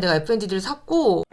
내가 FNG들을 샀고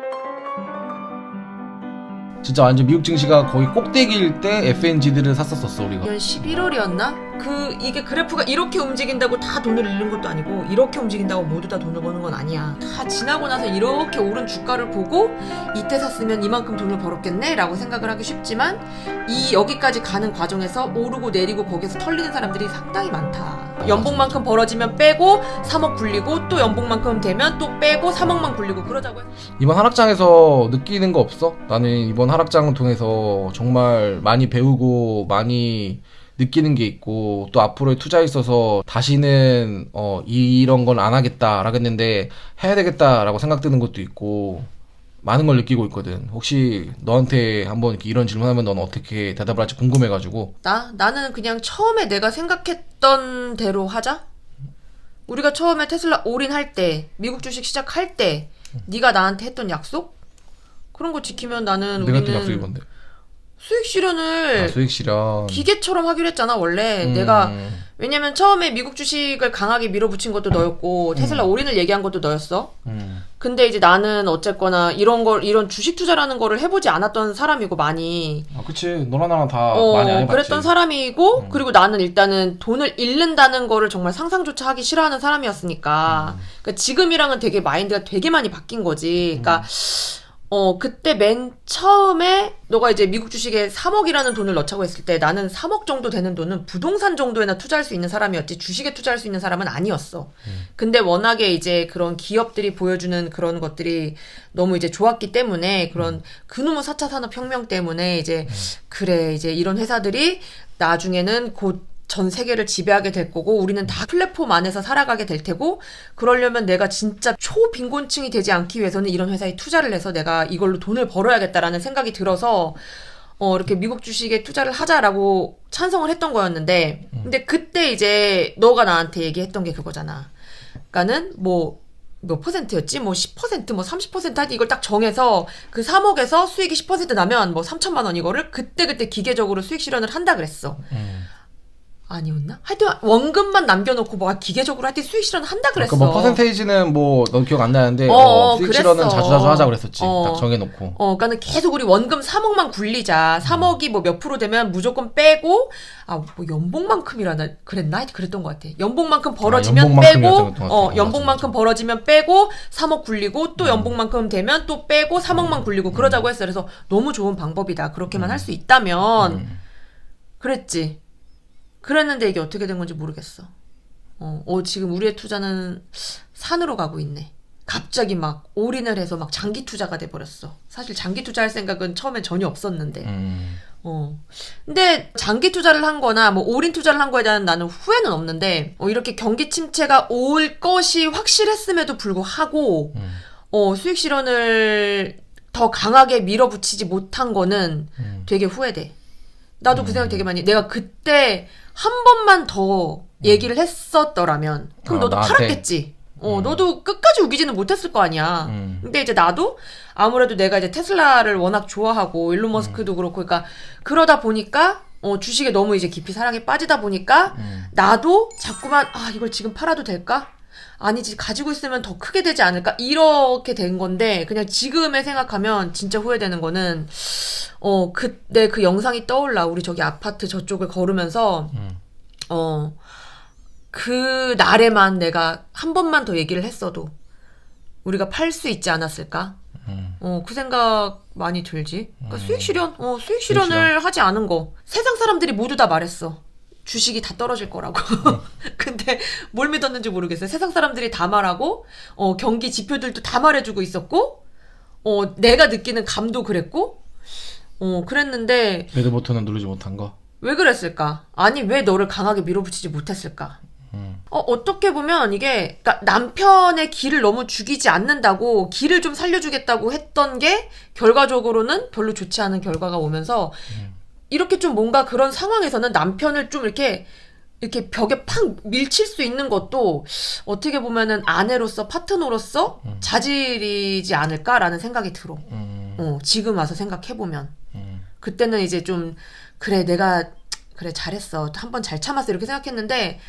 진짜 완전 미국 증시가 거의 꼭대기일 때 FNG들을 샀었었어 우리가. 2년 11월이었나? 그 이게 그래프가 이렇게 움직인다고 다 돈을 잃는 것도 아니고 이렇게 움직인다고 모두 다 돈을 버는 건 아니야. 다 지나고 나서 이렇게 오른 주가를 보고 이때 샀으면 이만큼 돈을 벌었겠네라고 생각을 하기 쉽지만 이 여기까지 가는 과정에서 오르고 내리고 거기서 털리는 사람들이 상당히 많다. 연봉만큼 벌어지면 빼고 3억 굴리고 또 연봉만큼 되면 또 빼고 3억만 굴리고 그러자고 했 이번 하락장에서 느끼는 거 없어? 나는 이번 하락장을 통해서 정말 많이 배우고 많이 느끼는 게 있고 또 앞으로의 투자에 있어서 다시는 어 이런 건 안 하겠다라고 했는데 해야 되겠다라고 생각드는 것도 있고 많은 걸 느끼고 있거든. 혹시 너한테 한번 이런 질문하면 넌 어떻게 대답을 할지 궁금해가지고 나 나는 그냥 처음에 내가 생각했던 대로 하자. 우리가 처음에 테슬라 올인할 때, 미국 주식 시작할 때, 네가 나한테 했던 약속 그런 거 지키면 나는 내가 했던 우리는 약속이 뭔데? 수익 실현을 아, 수익 실현. 기계처럼 하기로 했잖아 원래. 음, 내가 왜냐면 처음에 미국 주식을 강하게 밀어붙인 것도 너였고 테슬라 올인을 얘기한 것도 너였어. 음, 근데 이제 나는 어쨌거나 이런 걸 이런 주식 투자라는 거를 해보지 않았던 사람이고 많이 아 그치 너랑 나랑 다 어, 많이 안 해봤지. 그랬던 사람이고 음. 그리고 나는 일단은 돈을 잃는다는 거를 정말 상상조차 하기 싫어하는 사람이었으니까 음. 그러니까 지금이랑은 되게 마인드가 되게 많이 바뀐 거지. 음. 그러니까 어 그때 맨 처음에 너가 이제 미국 주식에 3억이라는 돈을 넣자고 했을 때 나는 3억 정도 되는 돈은 부동산 정도에나 투자할 수 있는 사람이었지 주식에 투자할 수 있는 사람은 아니었어. 음. 근데 워낙에 이제 그런 기업들이 보여주는 그런 것들이 너무 이제 좋았기 때문에 그런 그놈의 4차 산업혁명 때문에 이제 그래 이제 이런 회사들이 나중에는 곧 전 세계를 지배하게 될 거고 우리는 다 플랫폼 안에서 살아가게 될 테고 그러려면 내가 진짜 초빈곤층이 되지 않기 위해서는 이런 회사에 투자를 해서 내가 이걸로 돈을 벌어야겠다라는 생각이 들어서 어 이렇게 미국 주식에 투자를 하자라고 찬성을 했던 거였는데 근데 그때 이제 너가 나한테 얘기했던 게 그거잖아. 그러니까는 뭐 몇 퍼센트였지? 뭐 10%, 뭐 30% 하여튼 이걸 딱 정해서 그 3억에서 수익이 10% 나면 뭐 3천만 원 이거를 그때그때 기계적으로 수익 실현을 한다 그랬어. 음. 아니었나? 하여튼 원금만 남겨놓고 뭐 기계적으로 하여튼 수익 실현 한다 그랬어. 그뭐 퍼센테이지는 뭐 넌 기억 안 나는데 어, 어, 어, 수익 그랬어. 실현은 자주 자주 하자 그랬었지. 어. 딱 정해놓고. 어, 그러니까는 계속 우리 원금 3억만 굴리자. 3억이 뭐 몇 프로 되면 무조건 빼고, 아, 뭐 연봉만큼이라나 그랬나? 하여튼 그랬던 것 같아. 연봉만큼 벌어지면 아, 빼고. 어, 연봉만큼. 벌어지면 빼고, 3억 굴리고, 또 연봉만큼 되면 또 빼고, 3억만 굴리고, 그러자고 했어. 그래서 너무 좋은 방법이다. 그렇게만 할수 있다면, 음. 그랬지. 그랬는데 이게 어떻게 된 건지 모르겠어. 어, 어, 지금 우리의 투자는 산으로 가고 있네. 갑자기 막 올인을 해서 막 장기 투자가 돼 버렸어. 사실 장기 투자할 생각은 처음에 전혀 없었는데. 음. 어. 근데 장기 투자를 한 거나 뭐 올인 투자를 한 거에 대한 나는 후회는 없는데 어, 이렇게 경기 침체가 올 것이 확실했음에도 불구하고 음. 어, 수익 실현을 더 강하게 밀어붙이지 못한 거는 음. 되게 후회돼. 나도 그 생각 되게 많이. 내가 그때 한 번만 더 얘기를 했었더라면 그럼 아, 너도 나한테? 팔았겠지. 어, 음. 너도 끝까지 우기지는 못했을 거 아니야. 음. 근데 이제 나도 아무래도 내가 이제 테슬라를 워낙 좋아하고 일론 머스크도 그렇고 그러니까 그러다 보니까 어, 주식에 너무 이제 깊이 사랑에 빠지다 보니까 음. 나도 자꾸만 아 이걸 지금 팔아도 될까? 아니지 가지고 있으면 더 크게 되지 않을까? 이렇게 된 건데 그냥 지금에 생각하면 진짜 후회되는 거는 어 그때 그 영상이 떠올라 우리 저기 아파트 저쪽을 걸으면서 음. 어그 날에만 내가 한 번만 더 얘기를 했어도 우리가 팔 수 있지 않았을까? 음. 어, 그 생각 많이 들지. 그러니까 음. 수익 실현, 어, 수익 실현을 하지 않은 거. 세상 사람들이 모두 다 말했어. 주식이 다 떨어질 거라고. 음. 근데 뭘 믿었는지 모르겠어요. 세상 사람들이 다 말하고, 어, 경기 지표들도 다 말해주고 있었고, 어, 내가 느끼는 감도 그랬고, 어, 그랬는데, 레드 버튼은 누르지 못한 거. 왜 그랬을까? 아니, 왜 너를 강하게 밀어붙이지 못했을까? 음. 어, 어떻게 보면 이게, 그러니까 남편의 길을 너무 죽이지 않는다고, 길을 좀 살려주겠다고 했던 게, 결과적으로는 별로 좋지 않은 결과가 오면서, 이렇게 좀 뭔가 그런 상황에서는 남편을 좀 이렇게, 이렇게 벽에 팍 밀칠 수 있는 것도, 어떻게 보면은 아내로서, 파트너로서 자질이지 않을까라는 생각이 들어. 음. 어, 지금 와서 생각해 보면. 음. 그때는 이제 좀 그래 내가 그래 잘했어 한 번 잘 참았어 이렇게 생각했는데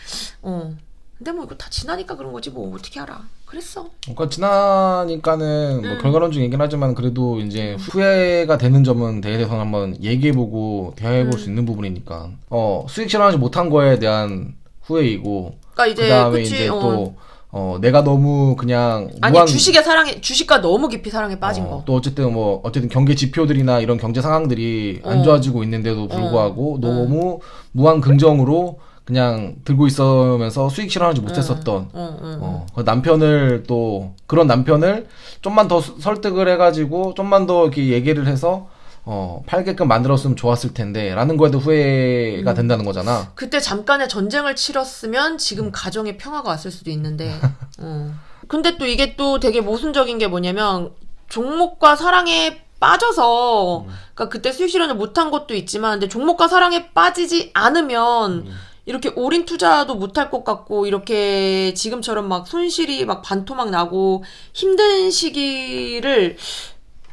어 근데 뭐 이거 다 지나니까 그런 거지 뭐 어떻게 알아. 그랬어. 그러니까 지나니까는 뭐 음. 결과론적 얘기는 하지만 그래도 이제 후회가 되는 점은 대해서 한번 얘기해보고 대화해볼 음. 수 있는 부분이니까 어 수익 실현하지 못한 거에 대한 후회이고 그러니까 이제 그 다음에 그치, 이제 어. 또 어, 내가 너무 그냥 아니 무한- 주식에 사랑에 주식과 너무 깊이 사랑에 빠진 어, 거. 또 어쨌든 뭐 어쨌든 경제 지표들이나 이런 경제 상황들이 안 어. 좋아지고 있는데도 불구하고 어. 너무 무한 긍정으로 그냥 들고 있으면서 수익 실현하지 못했었던 어, 어, 어. 어, 그 남편을 또 그런 남편을 좀만 더 수- 설득을 해가지고 좀만 더 이렇게 얘기를 해서 어, 팔게끔 만들었으면 좋았을 텐데라는 거에도 후회가 음. 된다는 거잖아. 그때 잠깐의 전쟁을 치렀으면 지금 가정에 평화가 왔을 수도 있는데. 어. 근데 또 이게 또 되게 모순적인 게 뭐냐면 종목과 사랑에 빠져서 그러니까 그때 수익 실현을 못한 것도 있지만 근데 종목과 사랑에 빠지지 않으면 이렇게 올인 투자도 못할 것 같고 이렇게 지금처럼 막 손실이 막 반토막 나고 힘든 시기를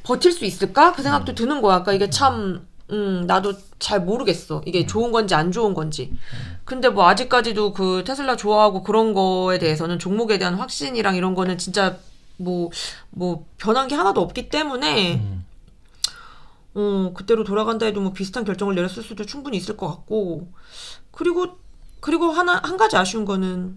버틸 수 있을까? 그 생각도 드는 거야. 그러니까 이게 참 음, 나도 잘 모르겠어. 이게 좋은 건지 안 좋은 건지. 근데 뭐 아직까지도 그 테슬라 좋아하고 그런 거에 대해서는 종목에 대한 확신이랑 이런 거는 진짜 뭐, 뭐 변한 게 하나도 없기 때문에 음. 어, 그때로 돌아간다 해도 뭐 비슷한 결정을 내렸을 수도 충분히 있을 것 같고. 그리고, 그리고 하나, 한 가지 아쉬운 거는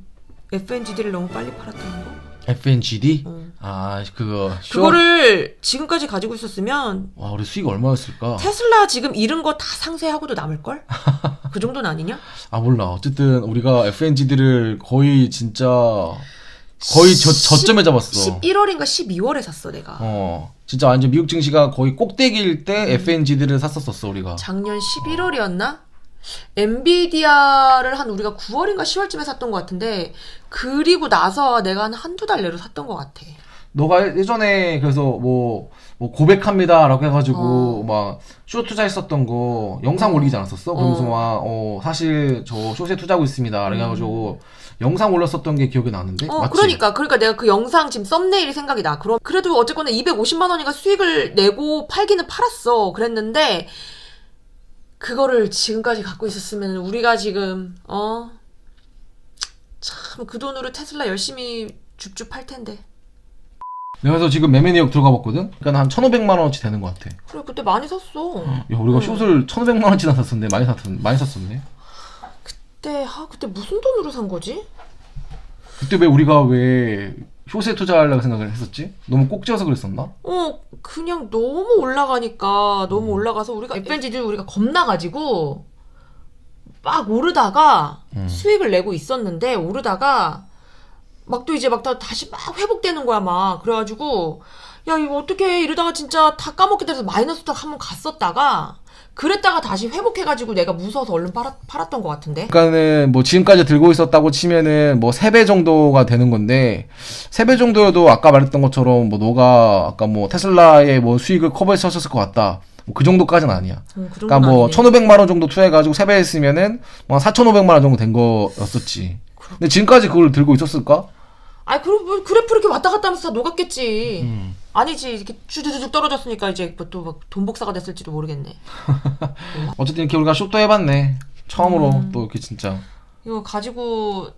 FNGD를 너무 빨리 팔았다는 거. FNGD? 어. 아 그거 쇼? 그거를 지금까지 가지고 있었으면 와 우리 수익 얼마였을까? 테슬라 지금 잃은 거 다 상쇄하고도 남을 걸? 그 정도는 아니냐? 아 몰라. 어쨌든 우리가 FNGD를 거의 진짜 거의 저, 저점에 잡았어. 11월인가 12월에 샀어, 내가. 어 진짜 완전 미국 증시가 거의 꼭대기일 때 FNGD를 샀었었어 우리가. 작년 11월이었나? 엔비디아를 한 우리가 9월인가 10월쯤에 샀던 것 같은데, 그리고 나서 내가 한 한두 달 내로 샀던 것 같아. 너가 예전에 그래서 뭐, 뭐 고백합니다라고 해가지고 어. 막 쇼 투자했었던 거 영상 올리지 않았었어? 어. 그러면서 막 어, 사실 저 쇼에 투자하고 있습니다. 이렇게 해가지고 영상 올렸었던 게 기억이 나는데 어, 맞지? 그러니까. 그러니까 내가 그 영상 지금 썸네일이 생각이 나. 그럼, 그래도 어쨌거나 250만 원인가 수익을 내고 팔기는 팔았어. 그랬는데, 그거를 지금까지 갖고 있었으면 우리가 지금, 어, 참, 그 돈으로 테슬라 열심히 줍줍 팔 텐데. 내가 그래서 지금 매매 내역 들어가 봤거든. 그러니까 한 1,500만 원어치 되는 것 같아. 그래, 그때 많이 샀어. 야 우리가 숏을 1,500만 원치나 샀었네. 많이 샀 많이 샀었네. 그때, 아, 그때 무슨 돈으로 산 거지? 그때 왜 우리가 왜 숏에 투자하려고 생각을 했었지? 너무 꼭지어서 그랬었나? 어, 그냥 너무 올라가니까, 너무 올라가서 우리가, FNG를 우리가 겁나가지고, 막 오르다가 음. 수익을 내고 있었는데, 오르다가, 막 또 이제 막 다, 다시 막 회복되는 거야, 막. 그래가지고, 야, 이거 어떻게 이러다가 진짜 다 까먹게 돼서 마이너스 딱 한번 갔었다가, 그랬다가 다시 회복해가지고 내가 무서워서 얼른 팔았, 팔았던 것 같은데. 그러니까는 뭐 지금까지 들고 있었다고 치면은 뭐 3배 정도가 되는 건데 3배 정도여도 아까 말했던 것처럼 뭐 너가 아까 뭐 테슬라의 뭐 수익을 커버해 쳤을 것 같다. 뭐 그 정도까지는 아니야. 음, 그 그러니까 뭐 아니네. 1,500만 원 정도 투자해가지고 3배 했으면은 뭐 4,500만 원 정도 된 거였었지. 근데 지금까지 그걸 들고 있었을까? 아니, 그럼 뭐 그래프 이렇게 왔다 갔다 하면서 다 녹았겠지. 음. 아니지, 이렇게 주두두둑 떨어졌으니까 이제 뭐 또막 돈복사가 됐을지도 모르겠네. 어쨌든 이렇게 우리가 숏도 해봤네. 처음으로 음. 또 이렇게 진짜. 이거 가지고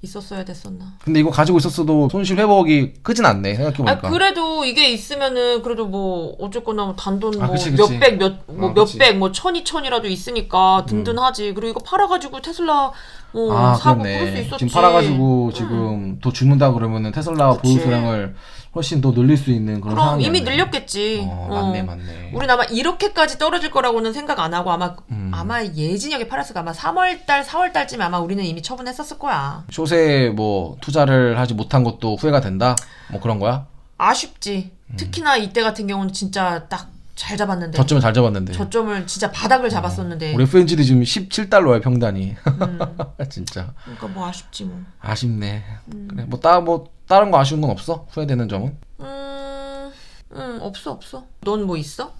있었어야 됐었나. 근데 이거 가지고 있었어도 손실 회복이 크진 않네 아 생각해보니까. 그래도 이게 있으면은 그래도 뭐 어쨌거나 뭐 단돈 아, 뭐 그치, 그치. 몇백 몇 뭐 아, 그치. 음. 몇백 뭐 천이 천이라도 있으니까 든든하지. 그리고 이거 팔아가지고 테슬라 뭐아 사고 그럴 수 그렇네. 있었지. 지금 팔아가지고 지금 더 죽는다 그러면은 테슬라 그치. 보유 수량을 훨씬 더 늘릴 수 있는 그런 그럼 상황이 이미 늘렸겠지. 어, 어. 맞네 맞네. 우린 아마 이렇게까지 떨어질 거라고는 생각 안 하고 아마 음. 아마 예진혁이 팔았을까 아마 3월달 4월달쯤에 아마 우리는 이미 처분했었을 거야. 숏에 뭐 투자를 하지 못한 것도 후회가 된다. 뭐 그런 거야? 아쉽지. 특히나 이때 같은 경우는 진짜 딱 잘 잡았는데. 음. 저점을 잘 잡았는데. 저점을 진짜 바닥을 잡았었는데. 우리 FNG도 지금 17달러야 평단이. 음, 진짜 그러니까 뭐 아쉽지 뭐. 아쉽네. 음. 그래 뭐다뭐 다른 거 아쉬운 건 없어? 후회되는 점은? 음, 음 없어 없어. 넌 뭐 있어?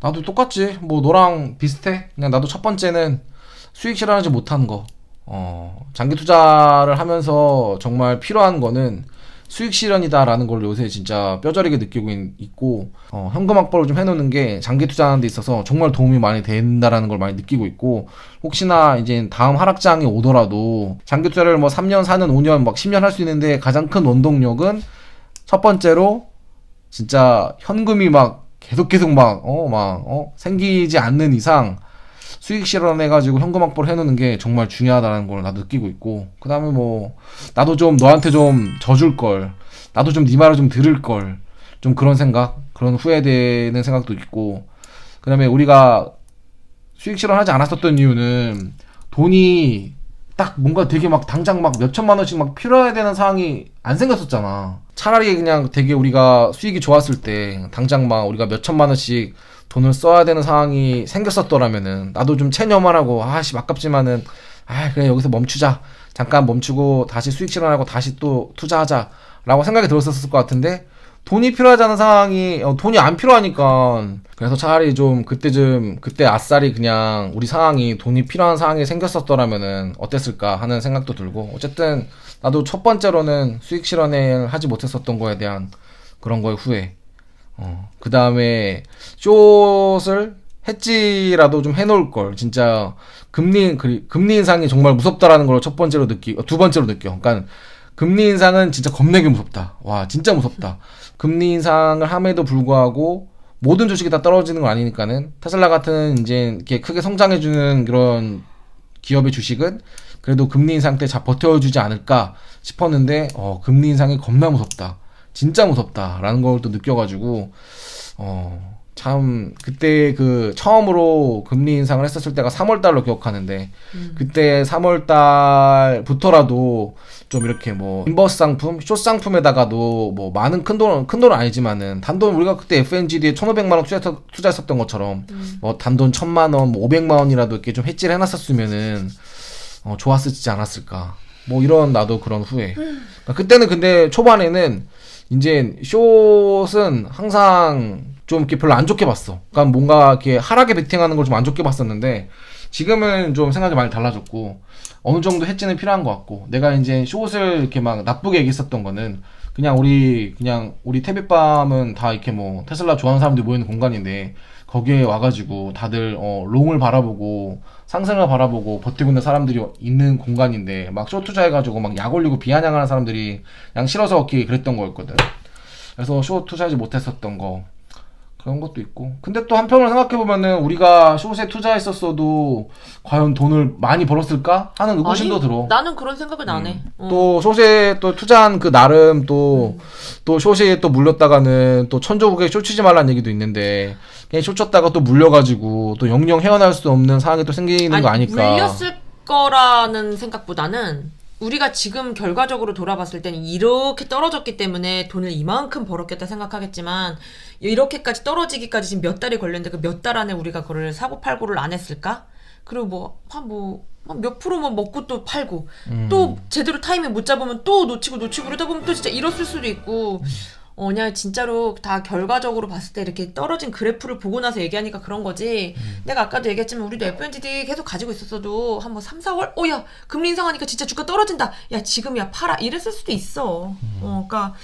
나도 똑같지. 뭐 너랑 비슷해. 그냥 나도 첫 번째는 수익 실현하지 못한 거. 어, 장기 투자를 하면서 정말 필요한 거는 수익 실현이다라는 걸 요새 진짜 뼈저리게 느끼고 있, 고 어, 현금 확보를 좀 해놓는 게 장기 투자하는 데 있어서 정말 도움이 많이 된다라는 걸 많이 느끼고 있고 혹시나 이제 다음 하락장이 오더라도 장기 투자를 뭐 3년, 4년, 5년, 막 10년 할 수 있는데 가장 큰 원동력은 첫 번째로 진짜 현금이 막 계속 계속 막 어 막 어 생기지 않는 이상 수익 실현해가지고 현금 확보를 해놓는 게 정말 중요하다는 걸 나도 느끼고 있고 그 다음에 뭐 나도 좀 너한테 좀 져줄 걸 나도 좀 네 말을 좀 들을 걸 좀 그런 생각 그런 후회되는 생각도 있고 그 다음에 우리가 수익 실현하지 않았었던 이유는 돈이 딱 뭔가 되게 막 당장 막 몇천만 원씩 막 필요해야 되는 상황이 안 생겼었잖아. 차라리 그냥 되게 우리가 수익이 좋았을 때 당장 막 우리가 몇천만 원씩 돈을 써야 되는 상황이 생겼었더라면은 나도 좀 체념을 하고 아씨 아깝지만은 아 그래 여기서 멈추자. 잠깐 멈추고 다시 수익 실현하고 다시 또 투자하자라고 생각이 들었었을 것 같은데 돈이 필요하지 않은 상황이 어, 돈이 안 필요하니까. 그래서 차라리 좀 그때쯤 그때 아싸리 그냥 우리 상황이 돈이 필요한 상황이 생겼었더라면은 어땠을까 하는 생각도 들고 어쨌든 나도 첫 번째로는 수익 실현을 하지 못했었던 거에 대한 그런 거에 후회 어, 그 다음에 숏을 했지라도 좀 해놓을 걸. 진짜 금리 그- 금리 인상이 정말 무섭다라는 걸 첫 번째로 느끼 어, 두 번째로 느껴. 그러니까 금리 인상은 진짜 겁내게 무섭다. 와 진짜 무섭다. 금리 인상을 함에도 불구하고 모든 주식이 다 떨어지는 건 아니니까는 테슬라 같은 이제 이렇게 크게 성장해주는 그런 기업의 주식은 그래도 금리 인상 때 잘 버텨주지 않을까 싶었는데 어 금리 인상이 겁나 무섭다 진짜 무섭다라는 걸 또 느껴가지고 어 참 그때 그 처음으로 금리 인상을 했었을 때가 3월 달로 기억하는데 그때 3월 달부터라도 좀 이렇게 뭐 인버스 상품, 숏 상품에다가도 뭐 많은 큰 돈은 큰 돈은 아니지만은 단돈 우리가 그때 FNGD에 1,500만 원 투자 투자했었던 것처럼 뭐 단돈 1,000만 원, 뭐 500만 원이라도 이렇게 좀 해지를 해 놨었으면은 어, 좋았을지 않았을까. 뭐 이런 나도 그런 후회. 그러니까 그때는 근데 초반에는 이제 숏은 항상 좀 이렇게 별로 안 좋게 봤어. 그러니까 뭔가 이렇게 하락에 베팅하는 걸 좀 안 좋게 봤었는데 지금은 좀 생각이 많이 달라졌고 어느 정도 해지는 필요한 것 같고 내가 이제 숏을 이렇게 막 나쁘게 얘기했었던 거는 그냥 우리 그냥 우리 태빛밤은 다 이렇게 뭐 테슬라 좋아하는 사람들이 모이는 공간인데 거기에 와가지고 다들 어 롱을 바라보고 상승을 바라보고 버티고 있는 사람들이 있는 공간인데 막숏 투자해가지고 막 약 올리고 비아냥하는 사람들이 그냥 싫어서 이렇게 그랬던 거였거든. 그래서 숏 투자하지 못했었던 거 그런 것도 있고. 근데 또 한편으로 생각해보면은 우리가 숏에 투자했었어도 과연 돈을 많이 벌었을까 하는 의구심도 아니, 들어. 나는 그런 생각은 안 해. 어. 또 숏에 또 투자한 그 나름 또 또 숏에 또 물렸다가는 또 천조국에 숏 치지 말라는 얘기도 있는데 그냥 숏 쳤다가 또 물려가지고 또 영영 헤어날 수 없는 상황이 또 생기는 거 아니까. 물렸을 거라는 생각보다는 우리가 지금 결과적으로 돌아봤을 때는 이렇게 떨어졌기 때문에 돈을 이만큼 벌었겠다 생각하겠지만 이렇게까지 떨어지기까지 지금 몇 달이 걸렸는데 그 몇 달 안에 우리가 그걸 사고 팔고를 안 했을까? 그리고 뭐 한 뭐 몇 프로만 먹고 또 팔고 음. 또 제대로 타이밍 못 잡으면 또 놓치고 놓치고 그러다 보면 또 진짜 잃었을 수도 있고 어, 그냥 진짜로 다 결과적으로 봤을 때 이렇게 떨어진 그래프를 보고 나서 얘기하니까 그런 거지. 내가 아까도 얘기했지만 우리도 FNGD 계속 가지고 있었어도 한 뭐 3, 4월? 어, 야, 금리 인상하니까 진짜 주가 떨어진다. 야, 지금이야, 팔아. 이랬을 수도 있어. 어, 그니까,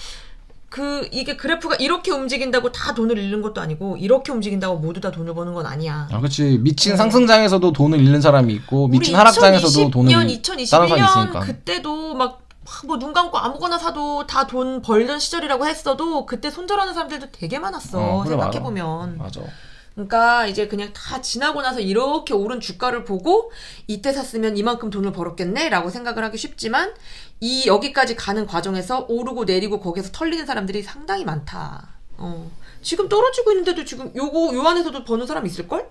그, 이게 그래프가 이렇게 움직인다고 다 돈을 잃는 것도 아니고, 이렇게 움직인다고 모두 다 돈을 버는 건 아니야. 아, 그렇지. 미친 상승장에서도 돈을 잃는 사람이 있고 미친 하락장에서도 돈을 2020년, 잃- 다른 사람이 2021년 있으니까. 그때도 막 뭐 눈 감고 아무거나 사도 다 돈 벌던 시절이라고 했어도 그때 손절하는 사람들도 되게 많았어 어, 그래, 생각해 맞아. 보면 맞아. 그러니까 이제 그냥 다 지나고 나서 이렇게 오른 주가를 보고 이때 샀으면 이만큼 돈을 벌었겠네라고 생각을 하기 쉽지만 이 여기까지 가는 과정에서 오르고 내리고 거기서 털리는 사람들이 상당히 많다. 어. 지금 떨어지고 있는데도 지금 요거 요 안에서도 버는 사람 있을 걸?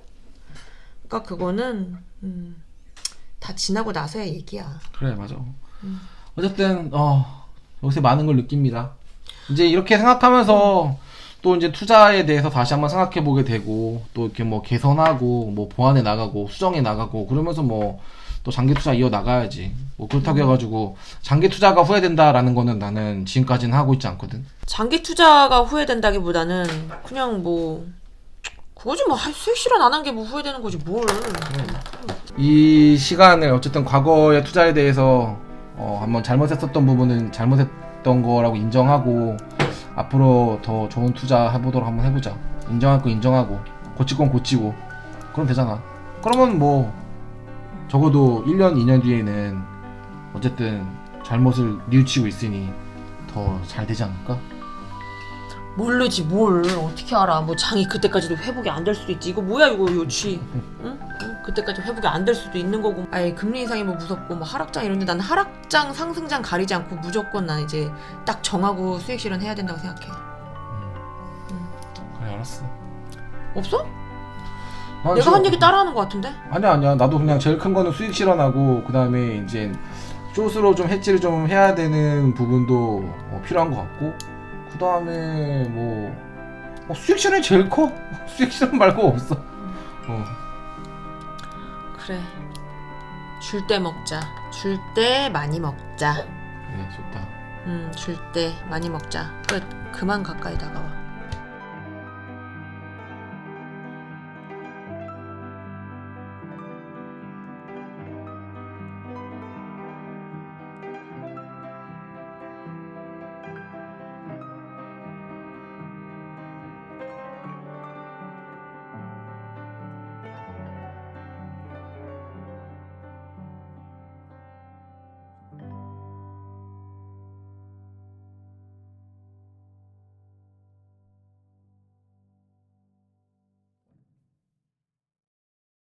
그러니까 그거는 음, 다 지나고 나서야 얘기야. 그래 맞아. 어쨌든 어 요새 많은 걸 느낍니다. 이제 이렇게 생각하면서 또 이제 투자에 대해서 다시 한번 생각해 보게 되고 또 이렇게 뭐 개선하고 뭐 보완해 나가고 수정해 나가고 그러면서 뭐 또 장기 투자 이어 나가야지. 뭐 그렇다고 해가지고 장기 투자가 후회된다라는 거는 나는 지금까지는 하고 있지 않거든. 장기 투자가 후회된다기보다는 그냥 뭐 그거지 뭐 할- 수익 실현 안한 게 뭐 후회되는 거지 뭘. 이 시간을 어쨌든 과거의 투자에 대해서 어, 한번 잘못했었던 부분은 잘못했 됐던 거라고 인정하고 앞으로 더 좋은 투자 해보도록 한번 해보자. 인정할 거 인정하고 고칠 건 고치고 그럼 되잖아. 그러면 뭐 적어도 1년 2년 뒤에는 어쨌든 잘못을 뉘우치고 있으니 더 잘 되지 않을까? 모르지 뭘 어떻게 알아 뭐 장이 그때까지도 회복이 안 될 수도 있지 이거 뭐야 이거 요치 응? 응? 그때까지 회복이 안 될 수도 있는 거고 아예 금리 인상이 뭐 무섭고 뭐 하락장 이런데 나는 하락장 상승장 가리지 않고 무조건 난 이제 딱 정하고 수익 실현해야 된다고 생각해 그래 알았어. 없어? 난 내가 한 얘기 따라하는 것 같은데? 아니야 아니야 나도 그냥 제일 큰 거는 수익 실현하고 그 다음에 이제 숏으로 좀 해지를 좀 해야 되는 부분도 어, 필요한 것 같고 그 다음에 뭐 어, 수익 실현이 제일 커 수익 실현 말고 없어 어. 그래. 줄 때 먹자. 줄 때 많이 먹자. 그래 좋다. 음 줄 때 많이 먹자. 끝. 그만 가까이 다가와